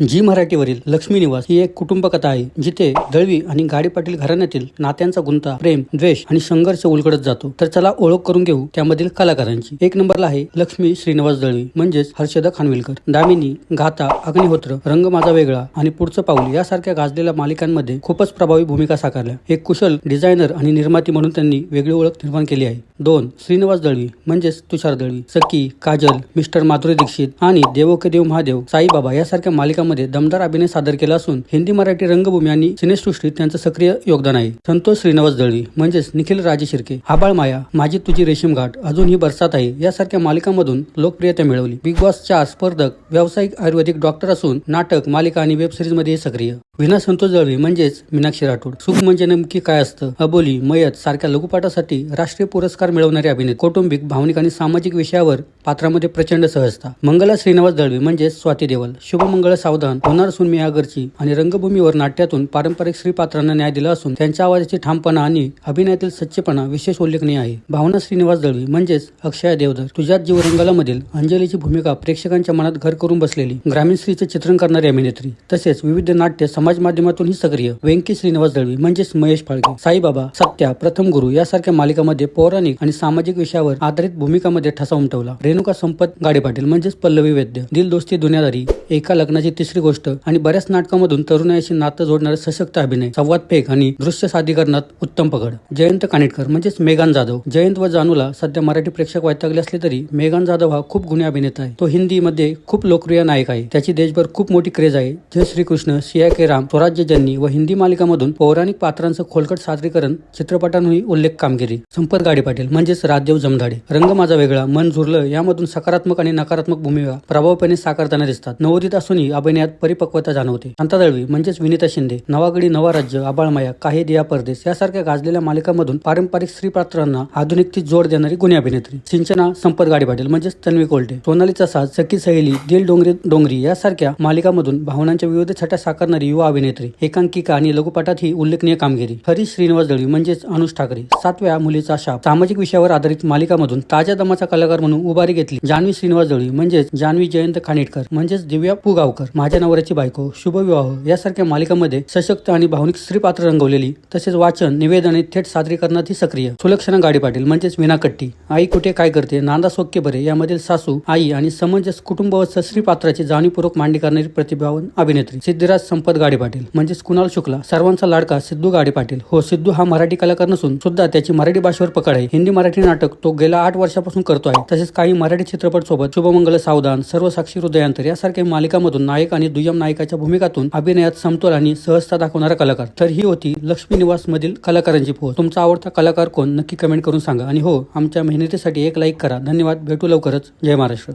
जी मराठीवरील लक्ष्मी निवास ही एक कुटुंब कथा आहे जिथे दळवी आणि गाडी पाटील घराण्यातील नात्यांचा गुंता प्रेम द्वेष आणि संघर्ष उलगडत जातो. तर चला ओळख करून घेऊ त्यामधील कलाकारांची. एक नंबरला आहे लक्ष्मी श्रीनिवास दळवी म्हणजेच हर्षदा खानविलकर दामिनी गाता अग्निहोत्र रंग माझा वेगळा आणि पुढचं पाऊल यासारख्या गाजलेल्या मालिकांमध्ये खूपच प्रभावी भूमिका साकारल्या. एक कुशल डिझायनर आणि निर्माती म्हणून त्यांनी वेगळी ओळख निर्माण केली आहे. दोन श्रीनिवास दळवी म्हणजेच तुषार दळवी सकी काजल मिस्टर माधुरी दीक्षित आणि देवो के देव महादेव साईबाबा यासारख्या मालिका मालिकांमध्ये दमदार अभिनय सादर केला असून हिंदी मराठी रंगभूमी आणि सिनेसृष्टीत त्यांचं सक्रिय योगदान आहे. संतोष श्रीनिवास दळवी म्हणजेच निखिल राजे शिर्के आबाळ माया माझी तुझी रेशीम घाट अजून ही बरसात आहे यासारख्या मालिकांमधून लोकप्रियता मिळवली. बिग बॉस चार स्पर्धक व्यावसायिक आयुर्वेदिक डॉक्टर असून नाटक मालिका आणि वेब सिरीजमध्ये सक्रिय. विना संतोष दळवी म्हणजेच मीनाक्षी राठोड. सुख म्हणजे नेमकी काय असतं? अबोली मयत सारख्या लघुपाठासाठी राष्ट्रीय पुरस्कार मिळवणारे अभिनेते कौटुंबिक भावनिक आणि सामाजिक विषयावर पात्रामध्ये प्रचंड सहजता. मंगला श्रीनिवास दळवी म्हणजेच स्वाती देवल. शुभमंगळ सावधान होणार सून मी आगरची आणि रंगभूमीवर नाट्यातून पारंपरिक स्त्री पात्रांना न्याय दिला असून त्यांच्या आवाजाची ठामपणा आणि अभिनयातील सच्चेपणा विशेष उल्लेखनीय आहे. भावना श्रीनिवास दळवी म्हणजेच अक्षय देवधर. तुझ्यात जीव रंगाला मधील अंजलीची भूमिका प्रेक्षकांच्या मनात घर करून बसलेली ग्रामीण स्त्रीचे चित्रण करणारी अभिनेत्री तसेच विविध नाट्य समाज माध्यमातून ही सक्रिय. व्यंकी श्रीनिवास दळवी म्हणजेच महेश फाळके साईबाबा सत्या प्रथम गुरु यासारख्या मालिकामध्ये पौराणिक आणि सामाजिक विषयावर आधारित भूमिकामध्ये ठसा उमटवला. रेणुका संपत गाडे पाटील म्हणजेच पल्लवी वैद्य दिल दोस्ती दुनियादारी एका लग्नाची तिसरी गोष्ट आणि बऱ्याच नाटकामधून तरुणाईशी नातं जोडणारे सशक्त अभिनय संवाद फेक आणि दृश्य सादरीकरणात उत्तम पकड. जयंत कानेटकर म्हणजेच मेघान जाधव जयंत व जानूला सध्या मराठी प्रेक्षक वैतागले असले तरी मेघान जाधव हा खूप गुन्हे अभिनेता आहे. तो हिंदीमध्ये खूप लोकप्रिय नायक आहे. त्याची देशभर खूप मोठी क्रेज आहे. जय श्रीकृष्ण सिया के श्रीराम स्वराज्य जननी व हिंदी मालिकामधून पौराणिक पात्रांचं खोलकट सादरीकरण चित्रपटांहूनही उल्लेख कामगिरी संपत गाडी पाटील म्हणजेच राजदेव जमधाडे. रंग माझा वेगळा मन झुरलं यामधून सकारात्मक आणि नकारात्मक भूमिका प्रभावपणे साकारताना दिसतात. नवोदित असूनही अभिनयात परिपक्वता जाणवते. शांता दळवी म्हणजेच विनिता शिंदे नवागडी नवा राज्य आबाळमाया काही दिया परदेश यासारख्या गाजलेल्या मालिकांमधून पारंपरिक स्त्री पात्रांना आधुनिकतेत जोड देणारी गुन्हे अभिनेत्री. सिंचना संपत गाडी पाटील म्हणजेच तन्वी कोलटे. सोनालीचा साथ सखी सहेली दिल डोंगरी डोंगरी यासारख्या मालिकांमधून भावनांच्या विविध छटा साकारणारी युवा अभिनेत्री एकांकिका आणि लघुपटात ही उल्लेखनीय कामगिरी. हरीश श्रीनिवास दळवी म्हणजेच अनुष ठाकरे सातव्या मुलीचा शाप. सामाजिक विषयावर आधारित मालिकामधून ताज्या दमाचा कलाकार म्हणून उभारी घेतली. जान्हवी श्रीनिवास दळवी म्हणजेच जान्हवी जयंत खानिटकर म्हणजेच दिव्या पुगावकर माझ्या नवऱ्याची बायको शुभविवाह यासारख्या मालिकांमध्ये सशक्त आणि भावनिक स्त्री पात्र रंगवलेली तसेच वाचन निवेदने थेट सादरीकरणात ही सक्रिय. सुलक्षणा गाडी पाटील म्हणजेच विनाकट्टी आई कुठे काय करते नांदा सोक्के बरे यामधील सासू आई आणि समंजस कुटुंब व स्त्री पात्राची जाणीवपूर्वक मांडणी करणारी प्रतिभावान अभिनेत्री. सिद्धिराज संपत गाडी पाटील. म्हणजेच कुणाल शुक्ला सर्वांचा लाडका सिद्धू गाडी पाटील. हो सिद्धू हा मराठी कलाकार नसून सुद्धा त्याची मराठी भाषेवर पकड आहे. हिंदी मराठी नाटक तो गेल्या आठ वर्षापासून करतो आहे. तसेच काही मराठी चित्रपट सोबत शुभमंगल सावधान सर्व साक्षी हृदयांतर यासारख्या मालिकांमधून नायक आणि दुय्यम नायकाच्या भूमिकातून अभिनयात समतोल आणि सहजता दाखवणारा कलाकार. तर ही होती लक्ष्मी निवास मधील कलाकारांची पोहोच तुमचा आवडता कलाकार कोण? नक्की कमेंट करून सांगा. आणि हो आमच्या मेहनतीसाठी एक लाईक करा. धन्यवाद. भेटू लवकरच. जय महाराष्ट्र.